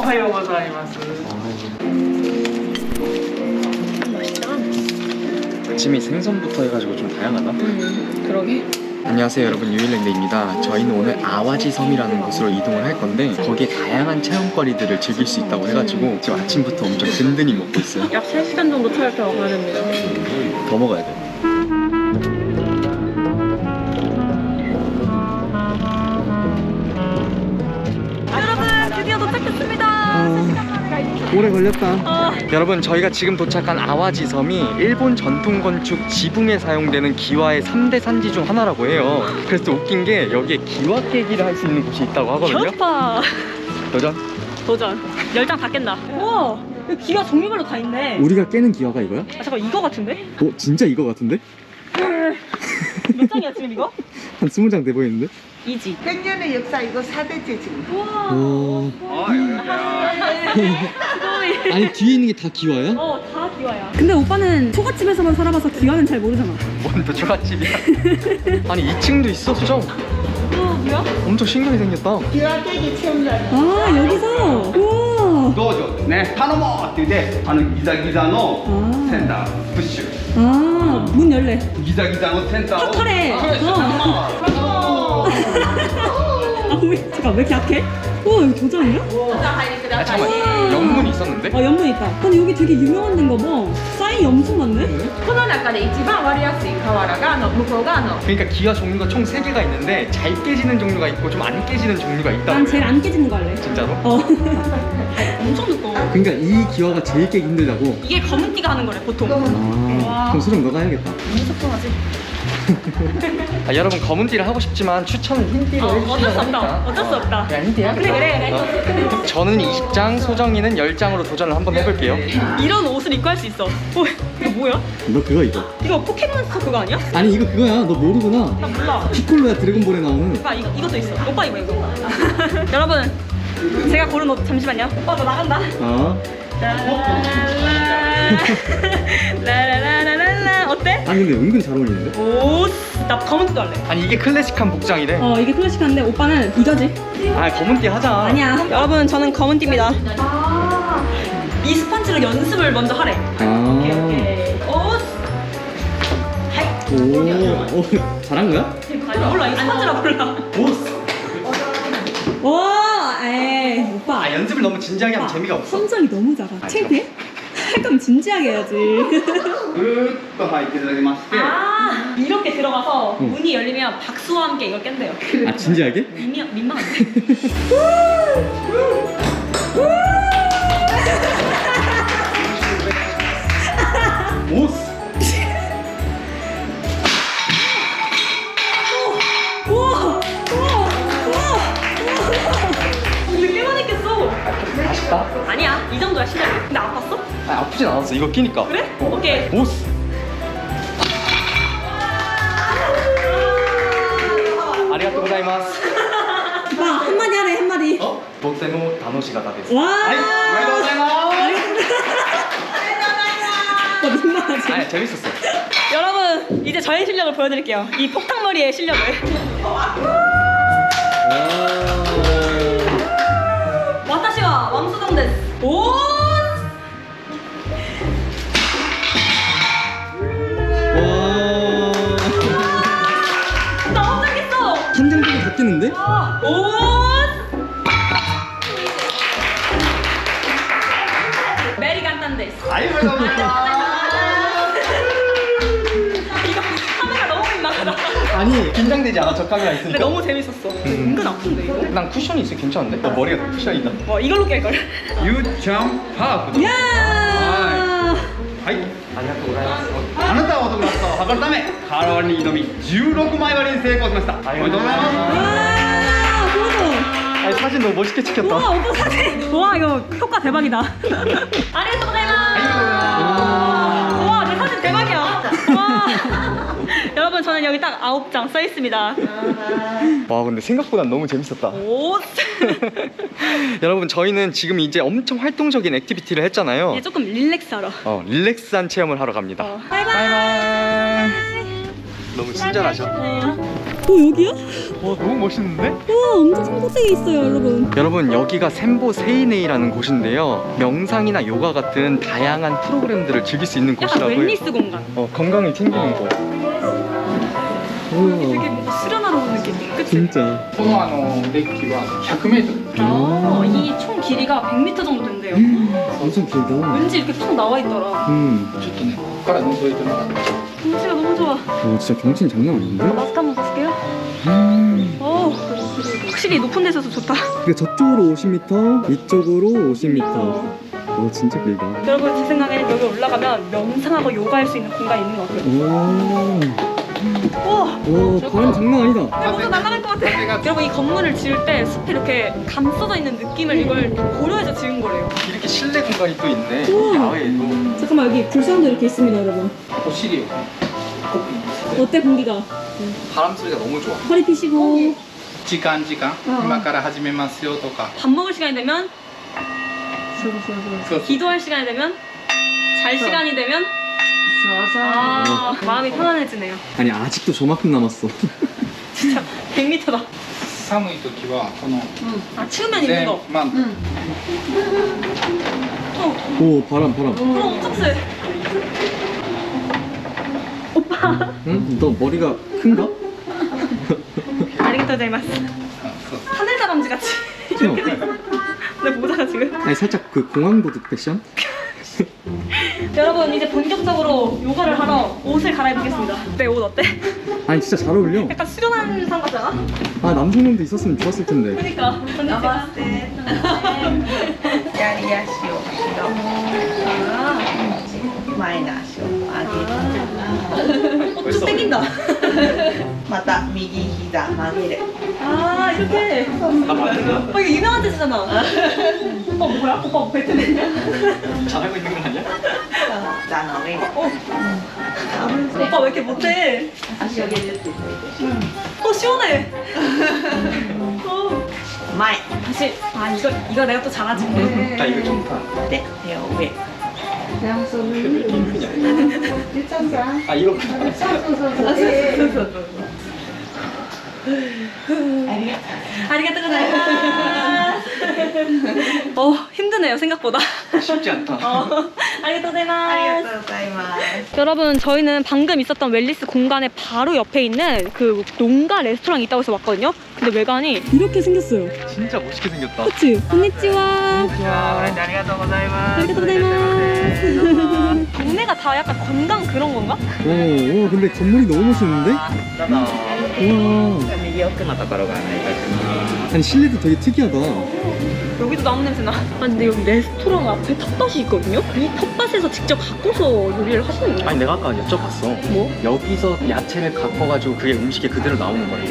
오하요 고자이마스. 맛있다. 아침이 생선부터 해가지고 좀 다양하다. 음, 그러게. 안녕하세요 여러분 유일랜드입니다. 저희는 오늘 아와지 섬이라는 곳으로 이동을 할 건데 거기에 다양한 체험거리들을 즐길 수 있다고 해가지고 지금 아침부터 엄청 든든히 먹고 있어요. 약 3시간 정도 차를 타고 가야 됩니다. 더 먹어야 돼. 오래 걸렸다. 어, 여러분 저희가 지금 도착한 아와지 섬이 일본 전통 건축 지붕에 사용되는 기와의 3대 산지 중 하나라고 해요. 그래서 웃긴 게 여기에 기와 깨기를 할 수 있는 곳이 있다고 하거든요. 겨파. 도전. 도전. 열장 다 깬다. 우와, 여기 기가 종류별로 다 있네. 우리가 깨는 기와가 이거야? 아, 잠깐, 이거 같은데? 어 진짜 이거 같은데? 몇 장이야, 지금 이거? 한 20장 돼 보이는데? 이지. 100년의 역사 이거 4대째 지금. 우와. 오. 수고이. 아니 뒤에 있는 게 다 기와야? 어, 다 기와야. 근데 오빠는 초가집에서만 살아봐서 기와는 잘 모르잖아. 뭔또 초가집이야? 아니 2층도 있어 수정. 어, 뭐야? 엄청 신기하게 생겼다. 기와 깨기 체험장. 아, 여기서? 우와. 道場ですね頼もうって言ってあのギザギザのセンタープッシュ 아, 문 열래. 기자 기자 어 텐다. 어. 털털해. 그래, 진짜 어. 장난 어. 왜, 잠깐, 왜 이렇게 약해? 우와, 여기 도장이야? 아 잠깐만 영문이 있었는데? 아, 연문 있다. 근데 여기 되게 유명한 데인가 봐. 사인이 엄청 많네? この中で一番割れやすい瓦があの向こう側の 그러니까 기와 종류가 총 3개가 있는데 잘 깨지는 종류가 있고 좀 안 깨지는 종류가 있다고 난 제일 안 깨지는 거 할래. 진짜로? 어. 엄청 두꺼워. 그러니까 이 기와가 제일 깨기 힘들다고? 이게 검은띠가 하는 거래, 보통. 아 그럼 수정 너가 해야겠다 너무 속상하지? 아, 여러분 검은띠를 하고 싶지만 추천은 흰띠로 어, 해주시면 어쩔 수 없다. 하니까. 어쩔 수 없다. 그냥 흰띠야? 그래, 그래, 그래. 어? 저는 20장, 소정이는 10장으로 도전을 한번 해볼게요 이런 옷을 입고 할 수 있어. 어, 이거 뭐야? 너 그거 이거 이거 포켓몬스터 그거 아니야? 아니 이거 그거야 너 모르구나 나 몰라. 피콜로야 드래곤볼에 나오는 오빠 이거 이것도 있어. 오빠 이거 이거. 여러분 제가 고른 옷 잠시만요. 오빠 너 나간다. 어? 어때? 아니 근데 은근 잘 어울리는데? 오, 나 검은띠도 할래. 아니 이게 클래식한 복장이래 어 이게 클래식한데 오빠는 이거지? 아 검은띠 하자 아니야. 여러분 저는 검은띠입니다. 이 스펀지로 연습을 먼저 하래. 아 오케이 오케이. 오, 오, 오 잘한 거야? 아니 몰라 이 스펀지라 몰라. 와, 에이 오빠. 아 연습을 너무 진지하게 하면 재미가 없어 성적이 너무 작아. 창피해? 할 거면 진지하게 해야지. ぐーっと入っていただきまして、 아 이렇게 들어가서 응. 문이 열리면 박수와 함께 이걸 깬대요. 아 진지하게? 민망 민망한데?おっす 우와 우와 우와 근데 꽤 많이 깼어. 아쉽다 아니야 이 정도야 실력이. 근데 아팠어? 아, 아프진 않았어. 이거 끼니까. 그래? 어. 오케이. 보스. 아, 어? 재밌었어. 여러분 이제 저의 실력을 보여드릴게요. 이 폭탄머리의 실력을. 와타시와 왕수동 데스. 오! 한장되고 바뀌는데? 오! 메리 간단데. 아이 왜 이거 카메라 너무 민망하다. 아니 긴장되지 않아 저 카메라 있으니까 너무 재밌었어. 음. 은근 아픈데 이거. 난 쿠션이 있어 괜찮은데? 너 머리가 다 쿠션이다 와 이걸로 깰 걸. You jump up. 야! 아이. パーク 야. はい 아리가또 고자이마스 あなたはお得なスタを測るためカロリーに挑み16枚割りに成功しましたおめでとうございます 와, 보여줘. 아니 사진 너무 멋있게 찍혔다 와, 오빠 사진. 와, 이거 효과 대박이다. 아리가또 고자이 す。여러분, 저는 여기 딱 아홉 장 써 있습니다. 와 근데 생각보다 너무 재밌었다 오. 여러분 저희는 지금 이제 엄청 활동적인 액티비티를 했잖아요 이제 조금 릴렉스하러. 어 릴렉스한 체험을 하러 갑니다 어, 바이바이. 바이바이 너무 친절하셔 어. 어 여기야? 와 너무 멋있는데? 와 엄청 성공되어 있어요 여러분. 여러분 여기가 셈보 세이네이라는 곳인데요 명상이나 요가 같은 다양한 프로그램들을 즐길 수 있는 약간 곳이라고요 웰니스 공간. 어, 건강을 챙기는 곳 되게 우와 뭔가 수련하러 온 느낌. 그치? 진짜 このあのデッキは 100m 아, 이 총 길이가 100m 정도 된대요. 엄청 길다 왠지 이렇게 쭉 나와 있더라. 음. ちょっとねここから覗いてもらって 경치가 너무 좋아. 와 진짜 경치는 장난 아닌데? 확실히 높은 데서 좋다. 그 저쪽으로 50m, 이쪽으로 50m. 오 진짜 길다. 여러분 제 생각에는 여기 올라가면 명상하고 요가할 수 있는 공간이 있는 것 같아요. 오. 우와! 와 바람 장난 아니다. 여기 먼저 날아갈 것 같아. 여러분 이 건물을 지을 때 숲이 이렇게 감싸져 있는 느낌을 이걸 고려해서 지은 거래요. 이렇게 실내 공간이 또 있네. 우와. 야외에도 잠깐만 여기 불상도 이렇게 있습니다 여러분 거실이에요. 어때 공기가? 바람 소리가 너무 좋아. 허리 피시고 時間時間今から始めますよとか 밥 먹을 시간이 되면 そうそう 기도할 시간이 되면 잘 시간이 되면 そうそう。 아 마음이 편안해지네요. 아니 아직도 저만큼 남았어 진짜 100m다. 寒い時はこの 아 추우면 있는 全 거. マント 어, 오 바람 바람 그럼 엄청 세. 오빠. 응? 너 머리가 큰가? 고자이마스 하늘다람쥐 같이 이렇게 어. 돼 네, 모자가 지금. 아니 살짝 그 공항보드 패션? 여러분 이제 본격적으로 요가를 하러 옷을 갈아입겠습니다. 내 옷 어때? 아니 진짜 잘 어울려. 약간 수련한 상 같지 않아? 아 남성분도 있었으면 좋았을 텐데. 그니까. 나마스테. 야리야시오. 아. 마이나시오. 아기. 아. 벌써. 땡긴다. 맞다. 미기 히다 마미르. 아 이렇게. 다 맞는 거야? 어, 이거 유명한 뜻이잖아. 아. 오빠 뭐야? 오빠 뭐 베트남이야? 잘하고 있는 거 아니야? 나나레. 어. 어. 네. 오빠 왜 이렇게 못해? 다시 여기 이렇게. 어 시원해. 어. 마이. 다시. 아 이거 이거 내가 또 잘하지. 나 이거 좋다. 네. 대요 양손은 일천사. 아 이렇게. 일천소소소. 아리가또 고자이마어 힘드네요 생각보다. 쉽지 않다. 어, 아리가또 고자이마스. 여러분 저희는 방금 있었던 웰리스 공간의 바로 옆에 있는 그 농가 레스토랑이 있다고 해서 왔거든요. 근데 외관이 이렇게 생겼어요. 진짜 멋있게 생겼다. 그치? 아, 안녕하세요. 안녕하세요. 안녕하세요. 안녕하세요. 안녕하세요. 안녕하세요. 동네가 다 약간 관광 그런 건가? 오, 오 근데 건물이 너무 멋있는데? どうぞ。 우와 右奥のところご案内いたします。 아니 실내도 되게 특이하다 여기도 나무 냄새 나. 아 근데 여기 레스토랑 앞에 텃밭이 있거든요. 이 텃밭에서 직접 갖고서 요리를 하시는 거예요? 아니 내가 아까 여쭤봤어 뭐? 여기서 야채를 갖고가지고 그게 음식에 그대로 나오는 거래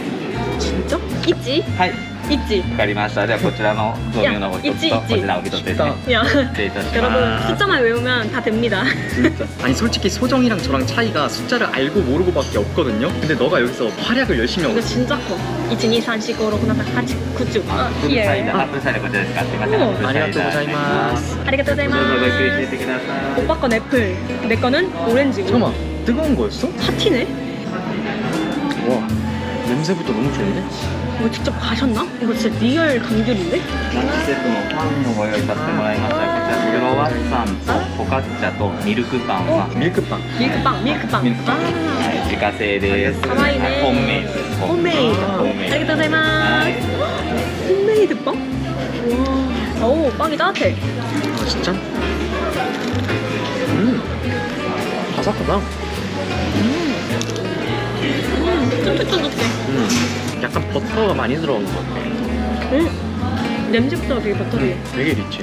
진짜? 있지? はい、 있지. わかりました。ではこちらの導入の方一つといやこちらのお一つですね。 야 失礼いたし 여러분 ます。 숫자만 외우면 다 됩니다. 진짜 아니 솔직히 소정이랑 저랑 차이가 숫자를 알고 모르고밖에 없거든요 근데 너가 여기서 활약을 열심히 하고 이거 있어 진짜 커. 1, 2, 3, 4, 5, 6, 7, 8, 9, 10. ア 아, ップルサイダー、 예. アップルサイダーこちらですか。すみません。おアップルサイダー 아리가또 고자이마스 ありがとうござい どうぞごゆっくりしてい ます。ってください。 오빠 건 애플, 내 거는 오렌지고. 잠깐만 뜨거운 거였어? 파티네? 와 냄새부터 너무 좋은데? 이거 직접 가셨나? 이거 진짜 리얼 감귤인데? ランチセットのパンをご用意させてもらいました。こちらクロワッサンとフォカッチャとミルクパンは、 밀크빵 밀크빵, 밀크빵. 밀크빵. 아, はい、自家製です。かわいいねはいホームメイドです。 홈메이드. ホームメイド。 아리가또 고자이마스. はい。 홈메이드 빵? 와. 오, 빵이 따뜻해. 아 진짜? 음 바삭하다 음, 쫀득쫀득해. 음 약간 버터가 많이 들어간 것 같아 음. 냄새부터 되게 버터리. 되게 리치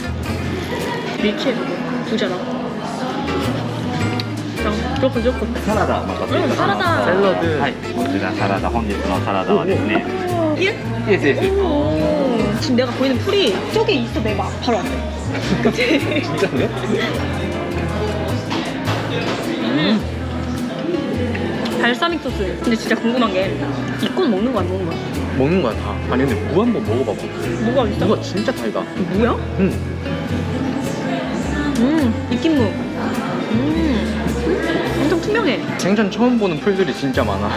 리치해, 부자다. 자, 좋고, 좋고. サラダお待たせいたします。うんサラダ 샐러드 はい、こちらサラダ、本日のサラダはですね。 일? イエスイエス。 오. 지금 내가 보이는 풀이 저기 있어 내 막 바로 앞에. 그치? 진짜네? 발사믹 소스. 근데 진짜 궁금한 게 이건 먹는 거 안 먹는 거야? 먹는 거야 다 아니 근데 무 한번 먹어봐봐 뭐가 있어? 무가 진짜 달다 무야? 응 음, 익힌무. 음, 엄청 투명해. 생전 처음 보는 풀들이 진짜 많아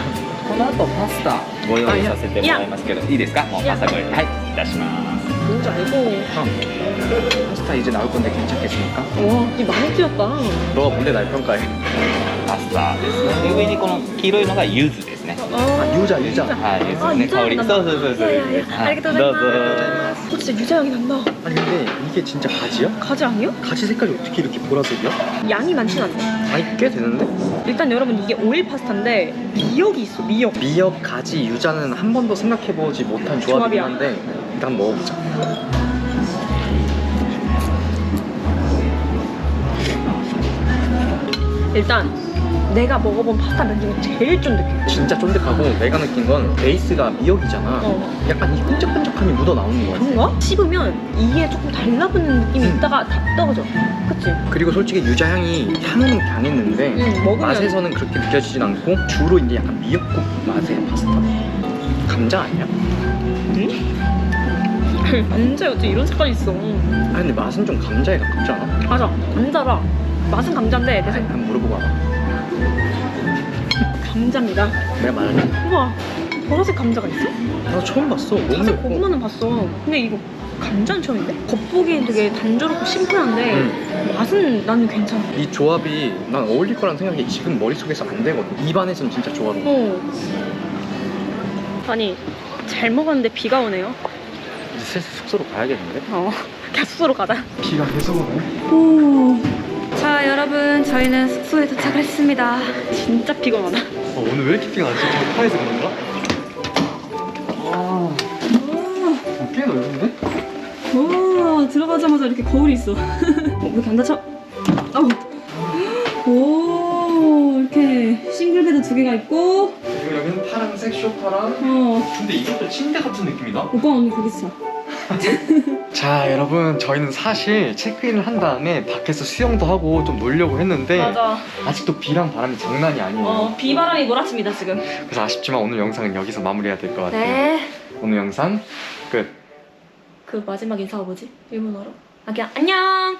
この後パスタご用意させてもらいますけどいいですかもうパスタご用意はい出します 뭔지 알고. 파스타 이제 나올 건데 괜찮겠습니까? 와, 이 많이 튀었다. 너가 뭔데 날 평가해? パスタですねで上にこの黄色いのが柚子ですね 아, 유자 유자 はい柚子あですね香り柚子なんだそうそうそうそういやいやいやありがとうございますどうぞ 어, 진짜 유자향이 난다. 아니 근데 이게 진짜 가지야? 가지 아니요? 가지 색깔이 어떻게 이렇게 보라색이야? 양이 많진 않네. 아니 꽤 되는데? 일단 여러분 이게 오일 파스타인데 미역이 있어, 미역. 미역, 가지, 유자는 한 번도 생각해보지 못한 조합이긴 조합이야. 한데 일단 먹어보자 일단 내가 먹어본 파스타 면 중에 제일 쫀득해. 진짜 쫀득하고 내가 느낀 건 베이스가 미역이잖아 어. 약간 이 끈적끈적함이 묻어 나오는 거야 그런가? 씹으면 이게 조금 달라붙는 느낌이 음. 있다가 다 떨어져. 그치? 그리고 솔직히 유자향이 향은 강했는데 응, 먹으면. 맛에서는 그렇게 느껴지진 않고 주로 이제 약간 미역국 맛의 파스타 감자 아니야? 완전 어째 이런 색깔이 있어. 아니 근데 맛은 좀 감자에 가깝지 않아? 맞아. 감자라. 맛은 감자인데 내 생... 한번 물어보고 알아 감자입니다. 내가 말하지 우와. 보라색 감자가 있어? 나 처음 봤어 사실 예뻐 고구마는 봤어. 근데 이거 감자는 처음인데? 겉보기엔 되게 단조롭고 심플한데 응. 맛은 나는 괜찮아. 이 조합이 난 어울릴 거란 생각이 지금 머릿속에서 안 되거든 입안에서는 진짜 조화로워 어. 아니 잘 먹었는데 비가 오네요. 이제 슬슬 숙소로 가야겠는데? 어. 그냥 숙소로 가자. 비가 계속 오네 자 여러분 저희는 숙소에 도착을 했습니다. 진짜 많아. 어, 오늘 왜 이렇게 비가 나지? 파에서 그런가? 와, 어, 꽤 넓은데? 오 들어가자마자 이렇게 거울이 있어. 어, 왜 이렇게? 아우. 오 이렇게 싱글 베드 두 개가 있고 그리고 여기는 파란색 소파랑 어 근데 이것도 침대 같은 느낌이다 오빠 언니 거기 있어. 자 여러분 저희는 사실 체크인을 한 다음에 밖에서 수영도 하고 좀 놀려고 했는데 맞아. 아직도 비랑 바람이 장난이 아니에요 어 비바람이 몰아칩니다 지금. 그래서 아쉽지만 오늘 영상은 여기서 마무리해야 될 것 같아요 네. 오늘 영상 끝 그 마지막 인사가 뭐지? 일본어로? 아 그냥 안녕.